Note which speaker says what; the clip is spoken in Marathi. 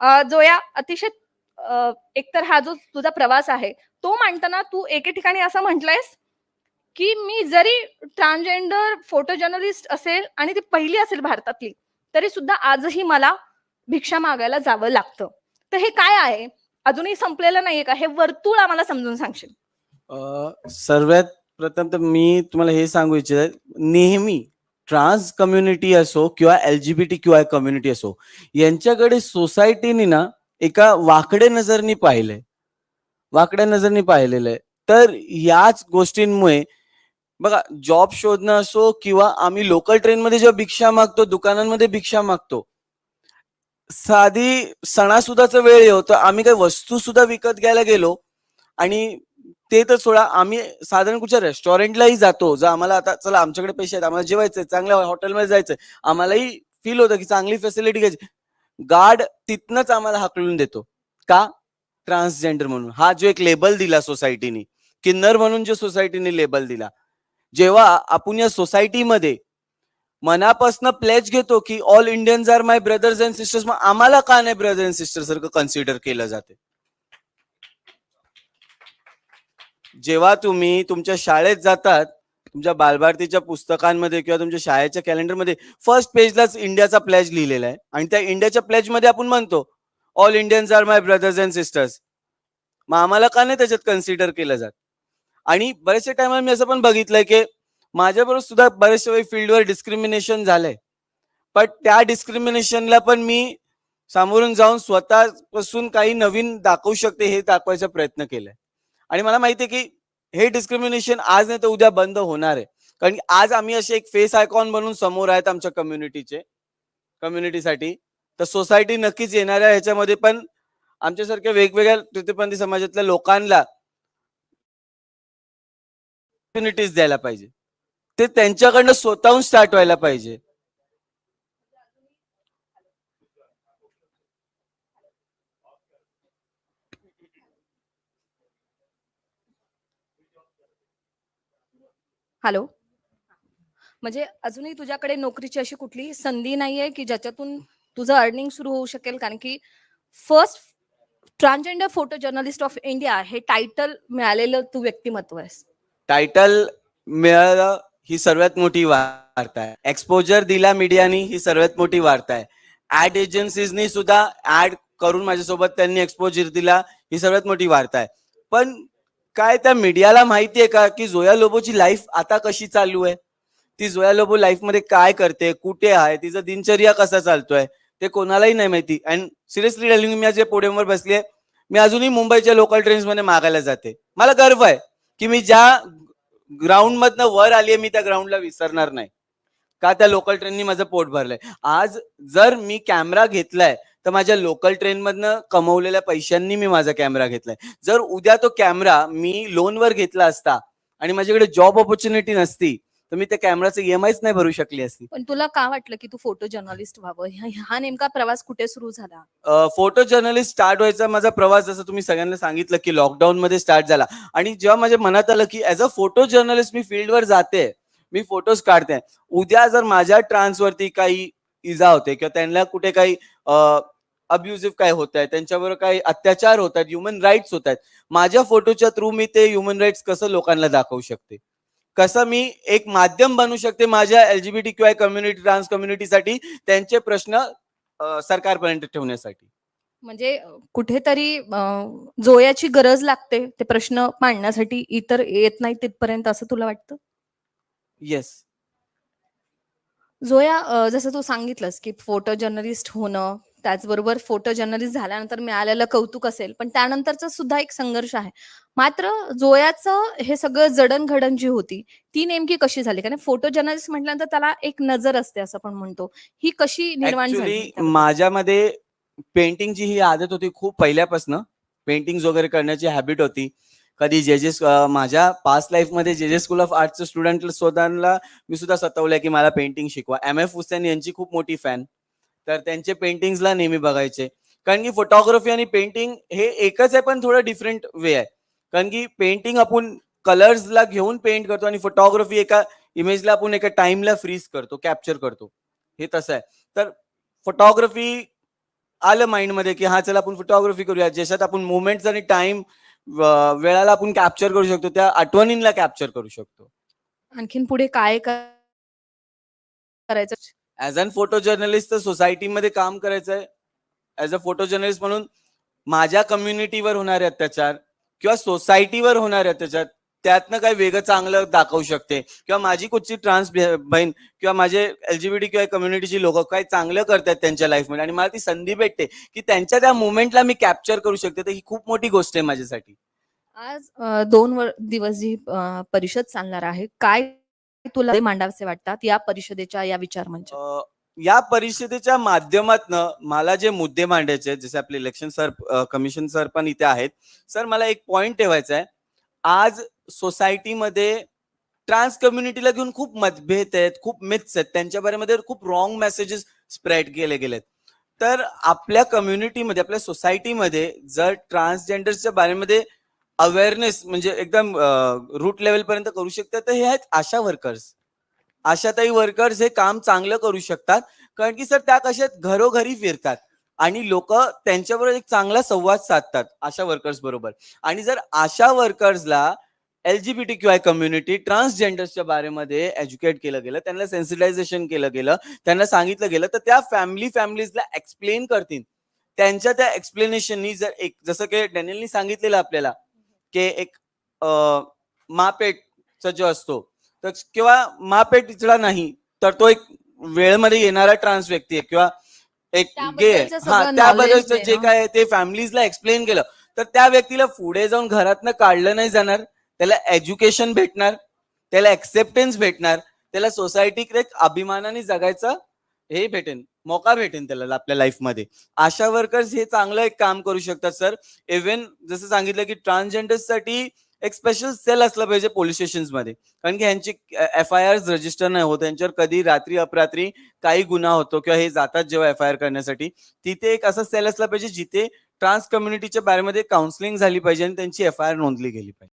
Speaker 1: जो जोया अतिशय एकतर हा जो तुझा प्रवास आहे तो मांडताना तू एके ठिकाणी असं म्हटलंयस की मी जरी ट्रान्सजेंडर फोटो जर्नलिस्ट असेल आणि ती पहिली असेल भारतातली तरी सुद्धा आजही मला भिक्षा मागायला जावं लागतं. तर हे काय आहे? अजूनही संपलेलं नाहीये का? हे वर्तुळ आम्हाला समजून सांगशील.
Speaker 2: सर्वात प्रथम तर मी तुम्हाला हे सांगू इच्छित नेहमी ट्रान्स कम्युनिटी असो किंवा एलजीबीटी क्यू आय कम्युनिटी असो यांच्याकडे सोसायटीने ना एका वाकड्या नजरनी पाहिलंय. वाकड्या नजरनी पाहिलेलं आहे तर याच गोष्टींमुळे बघा जॉब शोधणं असो किंवा आम्ही लोकल ट्रेनमध्ये जेव्हा भिक्षा मागतो दुकानांमध्ये भिक्षा मागतो साधी सणासुदाचा वेळ येतो आम्ही काही वस्तू सुद्धा विकत घ्यायला गेलो आणि ते तर सोडा आम्ही साधारण कुठच्या रेस्टॉरंटलाही जातो जर आम्हाला आता चला आमच्याकडे पैसे आहेत आम्हाला जेवायचंय चांगल्या हॉटेलमध्ये जायचंय आम्हालाही फील होतं की चांगली फॅसिलिटी घ्यायची. गार्ड तिथनच आम्हाला हाकलून देतो. का? ट्रान्सजेंडर म्हणून. हा जो एक लेबल दिला सोसायटीने किन्नर म्हणून जो सोसायटीने लेबल दिला. जेव्हा आपण या सोसायटीमध्ये मनापासून प्लेज घेतो की all Indians are my brothers and sisters मग आम्हाला का नाही ब्रदर अँड सिस्टर सारखं कन्सिडर केलं जाते? जेव्हा तुम्ही तुमच्या शाळेत जातात तुमच्या बालभारतीच्या पुस्तकांमध्ये किंवा तुमच्या शाळेच्या कॅलेंडरमध्ये फर्स्ट पेजलाच इंडियाचा प्लेज लिहिलेला आहे. आणि त्या इंडियाच्या प्लेजमध्ये आपण म्हणतो all Indians are my brothers and sisters मग आम्हाला का नाही त्याच्यात कन्सिडर केलं जात? आणि बरेचशा टायमाला मी असं पण बघितलंय की माझ्याबरोबर सुद्धा बरेचशा वेळी फील्डवर डिस्क्रिमिनेशन झालंय. पण त्या डिस्क्रिमिनेशनला पण मी सामोरून जाऊन स्वतःपासून काही नवीन दाखवू शकते हे दाखवायचा प्रयत्न केलाय. आणि मला माहिती आहे की हे डिस्क्रिमिनेशन आज नाही तर उद्या बंद होणार आहे. कारण आज आम्ही असे एक फेस आयकॉन बनून समोर आहेत आमच्या कम्युनिटीचे कम्युनिटीसाठी तर सोसायटी नक्कीच येणाऱ्या ह्याच्यामध्ये पण आमच्यासारख्या वेगवेगळ्या तृतीयपंथी समाजातल्या लोकांना ऑपॉर्च्युनिटीज द्यायला पाहिजे. ते त्यांच्याकडनं स्वतःहून स्टार्ट व्हायला पाहिजे.
Speaker 1: हॅलो. म्हणजे अजूनही तुझ्याकडे नोकरीची अशी कुठली संधी नाहीये की ज्याच्यातून तुझं अर्निंग सुरू होऊ शकेल? कारण की first transgender photo journalist of India हे टायटल मिळालेलं तू व्यक्तिमत्व आहेस.
Speaker 2: टायटल मिळालं ही सर्वात मोठी वार्ता आहे. एक्सपोजर दिला मीडियानी ही सर्वात मोठी वार्ता आहे. ऍड एजन्सीजनी सुद्धा ऍड करून माझ्यासोबत त्यांनी एक्सपोजर दिला ही सर्वात मोठी वार्ता आहे. पण काय त्या मीडियाला माहिती आहे का की जोया लोबोची लाईफ आता कशी चालू आहे? ती जोया लोबो लाईफमध्ये काय करते? कुठे आहे? तिचा दिनचर्या कसा चालतोय? ते कोणालाही नाही माहिती. अँड सिरियसली टेलिंग मी आज पोडियमवर बसले मी अजूनही मुंबईच्या लोकल ट्रेन्समध्ये मागायला जाते. मला गर्व आहे की मी ज्या ग्राउंड मधनं वर आलीये मी त्या ग्राउंडला विसरणार नाही. का त्या लोकल ट्रेननी माझं पोट भरलंय? आज जर मी कॅमेरा घेतलाय तर माझ्या लोकल ट्रेन मधनं कमवलेल्या पैशांनी मी माझा कॅमेरा घेतलाय. जर उद्या तो कॅमेरा मी लोनवर घेतला असता आणि माझ्याकडे जॉब ऑपॉर्च्युनिटी नसती तर मी त्या कॅमेराचं ईएमआयच नाही भरू शकली असती.
Speaker 1: पण तुला का वाटलं की तू फोटो जर्नलिस्ट व्हावं? ह्या- हा नेमका प्रवास कुठे सुरू झाला?
Speaker 2: फोटो जर्नलिस्ट स्टार्ट व्हायचा माझा प्रवास जसं तुम्ही सगळ्यांना सांगितलं की लॉकडाऊन मध्ये स्टार्ट झाला. आणि जेव्हा माझ्या मनात आलं की ऍज अ फोटो जर्नलिस्ट मी फील्डवर जाते मी फोटोज काढते. उद्या जर माझ्या ट्रान्सवरती काही इजा होते किंवा त्यांना कुठे काही अब्युझिव्ह काय होत आहे त्यांच्यावर काही अत्याचार होत आहेत ह्युमन राईट्स होत आहेत माझ्या फोटोच्या थ्रू मी ते ह्युमन राईट्स कसं लोकांना दाखवू शकते? कसं मी एक माध्यम बनू शकते माझ्या LGBT Q I community trans कम्युनिटीसाठी त्यांचे प्रश्न सरकारपर्यंत ठेवण्यासाठी?
Speaker 1: म्हणजे कुठेतरी जोयाची गरज लागते ते प्रश्न मांडण्यासाठी इतर येत नाही तिथपर्यंत असं तुला वाटतं?
Speaker 2: येस
Speaker 1: जोया जसं तू सांगितलंस की फोटो जर्नलिस्ट होणं त्याचबरोबर फोटो जर्नलिस्ट झाल्यानंतर मिळालेलं कौतुक असेल पण त्यानंतरचा सुद्धा एक संघर्ष आहे. मात्र जोयाचं हे सगळं जडणघडण जी होती ती नेमकी कशी झाली? कारण फोटो जर्नलिस्ट म्हटल्यानंतर त्याला एक नजर असते असं आपण म्हणतो. ही कशी निर्माण झाली?
Speaker 2: माझ्यामध्ये पेंटिंगची ही आदत होती खूप पहिल्यापासून पेंटिंग वगैरे करण्याची हॅबिट होती. कधी जे माझ्या पास्ट लाईफमध्ये जे जे स्कूल ऑफ आर्टचं स्टुडंट स्वतःला मी सुद्धा सतवलंय की मला पेंटिंग शिकवा. एम एफ हुसेन यांची खूप मोठी फॅन तर त्यांचे पेंटिंग्सला नेहमी बघायचे. कारण की फोटोग्राफी आणि पेंटिंग हे एकच आहे पण थोडं डिफरंट वे आहे. कारण की पेंटिंग आपण कलर्सला घेऊन पेंट करतो आणि फोटोग्राफी एका इमेजला आपण एका टाइमला फ्रीज करतो कॅप्चर करतो. हे तसं आहे. तर फोटोग्राफी आलं माइंडमध्ये की हा चला आपण फोटोग्राफी करूया. ज्याच्यात आपण मुवमेंट आणि टाइम वेळाला आपण कॅप्चर करू शकतो त्या आठवणींना कॅप्चर करू शकतो.
Speaker 1: आणखीन पुढे काय करायचं?
Speaker 2: ऍज अन फोटो जर्नलिस्ट तर सोसायटीमध्ये काम करायचं आहे ऍज अ फोटो जर्नलिस्ट म्हणून माझ्या कम्युनिटीवर होणारे अत्याचार किंवा सोसायटीवर होणारे अत्याचार त्यातनं काही वेगळं चांगलं दाखवू शकते. किंवा माझी कुठची ट्रान्स बहीण किंवा माझे एलजीबीटी किंवा कम्युनिटीची लोक काही चांगलं करतात त्यांच्या लाईफमध्ये आणि मला ती संधी भेटते की त्यांच्या त्या मुवमेंटला मी कॅप्चर करू शकते. तर ही खूप मोठी गोष्ट आहे माझ्यासाठी.
Speaker 1: आज दोन दिवस जी परिषद चालणार आहे काय तुला मांडावसे वाटतात या परिषदेच्या या विचार
Speaker 2: म्हणजे या परिषदेच्या माध्यमातनं मला जे मुद्दे मांडायचे आहेत जसे आपले इलेक्शन सर कमिशन सर पण इथे आहेत. सर मला एक पॉइंट ठेवायचा आहे. आज सोसायटीमध्ये ट्रान्स कम्युनिटीला घेऊन खूप मतभेद आहेत खूप मिथ्स आहेत. त्यांच्या बारेमध्ये खूप रॉंग मेसेजेस स्प्रेड केले गेलेत. तर आपल्या कम्युनिटीमध्ये आपल्या सोसायटीमध्ये जर ट्रान्सजेंडर्सच्या बारेमध्ये अवेअरनेस म्हणजे एकदम रूट लेवल पर्यंत करू शकतात. तर हे आहेत आशा वर्कर्स आशाताई वर्कर्स हे काम चांगलं करू शकतात. कारण की सर त्या कशात घरोघरी फिरतात. आणि लोक त्यांच्याबरोबर एक चांगला संवाद साधतात आशा वर्कर्स बरोबर. आणि जर आशा वर्कर्सला एलजीबीटी क्यू आय कम्युनिटी ट्रान्सजेंडर्सच्या बारेमध्ये एज्युकेट केलं गेलं त्यांना सेन्सिटायझेशन केलं गेलं त्यांना सांगितलं गेलं तर त्या फॅमिली फॅमिलीजला एक्सप्लेन करतील. त्यांच्या त्या एक्सप्लेनेशननी जर एक जसं की डॅनियलनी सांगितलेलं आपल्याला की एक मापेटचा जो असतो तर किंवा मापेटचा नाही तर तो एक वेळेमध्ये येणारा ट्रान्स व्यक्ती आहे किंवा एक गे हा त्याबद्दलचं जे. काय आहे ते फॅमिलीजला एक्सप्लेन केलं तर त्या व्यक्तीला पुढे जाऊन घरातनं काढलं नाही जाणार त्याला एज्युकेशन भेटणार त्याला एक्सेप्टन्स भेटणार त्याला सोसायटीकडे एक अभिमानाने जगायचं हे भेटेन मौका भेटेल त्याला आपल्या लाईफमध्ये आशा वर्कर्स हे चांगलं एक काम करू शकतात सर इव्हन जसं सांगितलं की ट्रान्सजेंडर्ससाठी एक स्पेशल सेल असलं पाहिजे पोलीस स्टेशन्समध्ये कारण की ह्यांची एफ आय आर रजिस्टर नाही होत त्यांच्यावर कधी रात्री अपरात्री काही गुन्हा होतो किंवा हे जातात जेव्हा एफ आय आर करण्यासाठी. तिथे एक असं सेल असला पाहिजे जिथे ट्रान्स कम्युनिटीच्या बारेमध्ये काउन्सिलिंग झाली पाहिजे आणि त्यांची एफ आय आर नोंदली गेली पाहिजे.